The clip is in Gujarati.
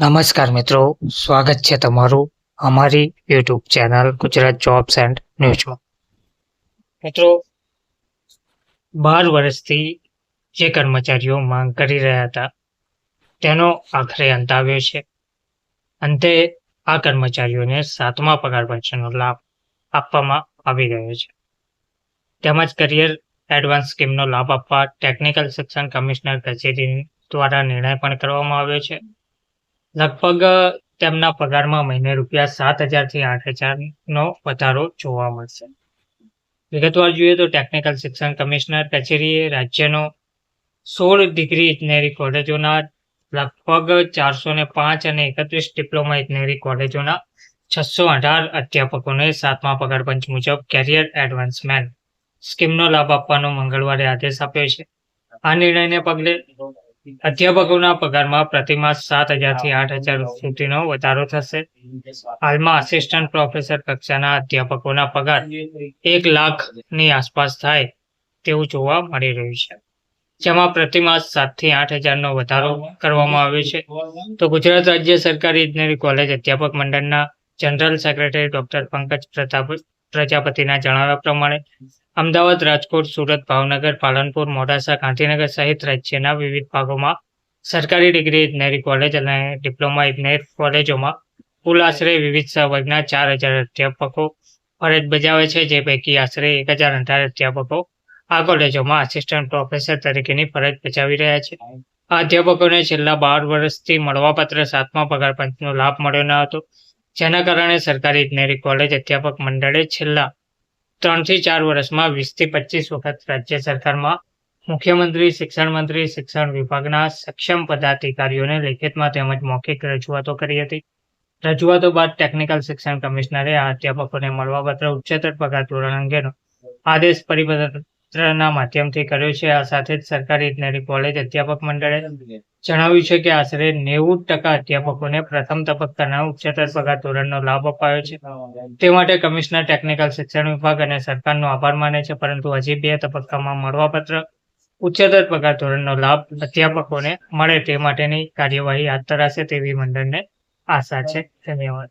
નમસ્કાર મિત્રો, સ્વાગત છે તમારું અમારી YouTube channel Gujarat jobs and ન્યૂઝમાં મિત્રો, બાર વર્ષથી જે કર્મચારીઓ માંગ કરી રહ્યા હતા, તેનો આખરે અંત આવ્યો છે. અંતે આ કર્મચારીઓને સાતમા પગાર પંચનો લાભ આપવામાં આવી રહ્યો છે. તેમજ કરિયર એડવાન્સ સ્કીમનો લાભ આપવા ટેકનિકલ શિક્ષણ કમિશનર કચેરી દ્વારા નિર્ણય પણ કરવામાં આવ્યો છે. લગભગ તેમના પગારમાં મહિને રૂપિયા સાત હજારથી આઠ હજારનો વધારો જોવા મળશે. વિગતવાર જોઈએ તો ટેકનિકલ શિક્ષણ કમિશનર કચેરીએ રાજ્યનો સોળ ડિગ્રી ઇજનેરી કોલેજોના લગભગ ચારસો ને પાંચ અને એકત્રીસ ડિપ્લોમા ઇજનેરી કોલેજોના છસો અઢાર અધ્યાપકોને સાતમા પગારપંચ મુજબ કેરિયર એડવાન્સમેન્ટ સ્કીમનો લાભ આપવાનો મંગળવારે આદેશ આપ્યો છે. આ નિર્ણયને પગલે અધ્યાપકોના પગારમાં પ્રતિમાસ સાત હજારથી આઠ હજાર સુધીનો વધારો થશે. હાલમાં આસિસ્ટન્ટ પ્રોફેસર કક્ષાના અધ્યાપકોના પગાર એક લાખની આસપાસ થાય તેવું જોવા મળી રહ્યું છે. જેમાં પ્રતિમાસ સાતથી આઠ હજારનો વધારો કરવામાં આવ્યો છે. તો ગુજરાત રાજ્ય સરકારી ઇજનેરી કોલેજ અધ્યાપક મંડળના general secretary doctor Pankaj Pratap પ્રજાપતિના જણાવ્યા પ્રમાણે અમદાવાદ, રાજકોટ, સુરત, ભાવનગર, પાલનપુર, મોડાસા, ગાંધીનગર સહિત રાજ્યના વિવિધ ભાગોમાં સરકારી ડિગ્રી, ઇજનેરી કોલેજ અને ડિપ્લોમા ઇજનેર કોલેજોમાં કુલ આશરે વિવિધ સંવર્ગના ચાર હજાર અધ્યાપકો ફરજ બજાવે છે, જે પૈકી આશરે એક હજાર અઢાર અધ્યાપકો આ કોલેજોમાં આસિસ્ટન્ટ પ્રોફેસર તરીકેની ફરજ બજાવી રહ્યા છે. આ અધ્યાપકોને છેલ્લા બાર વર્ષથી મળવાપાત્ર સાતમા પગાર પંચનો લાભ મળ્યો ન હતો, જેના કારણે સરકારી ઇજનેરી કોલેજ અધ્યાપક મંડળે છેલ્લા ત્રણથી ચાર વર્ષમાં વીસથી પચીસ વખત રાજ્ય સરકારમાં મુખ્યમંત્રી, શિક્ષણ મંત્રી, શિક્ષણ વિભાગના સક્ષમ પદાધિકારીઓને લેખિતમાં તેમજ મૌખિક રજૂઆતો કરી હતી. રજૂઆતો બાદ ટેકનિકલ શિક્ષણ કમિશનરે આ અધ્યાપકોને મળવાપત્ર ઉચ્ચતર પગાર ધોરણ અંગેનો આદેશ પરિપત્રના માધ્યમથી કર્યો છે. આ સાથે જ સરકારી ઇજનેરી કોલેજ અધ્યાપક મંડળે જણાવ્યું છે કે આશરે નેવું ટકા અધ્યાપકોને પ્રથમ તબક્કાના ઉચ્ચતર પગાર ધોરણનો લાભ અપાયો છે. તે માટે કમિશનર ટેકનિકલ શિક્ષણ વિભાગ અને સરકારનો આભાર માને છે, પરંતુ હજી બે તબક્કામાં મળવાપત્ર ઉચ્ચતર પગાર ધોરણનો લાભ અધ્યાપકોને મળે તે માટેની કાર્યવાહી હાથ ધરાશે તેવી મંડળને આશા છે. ધન્યવાદ.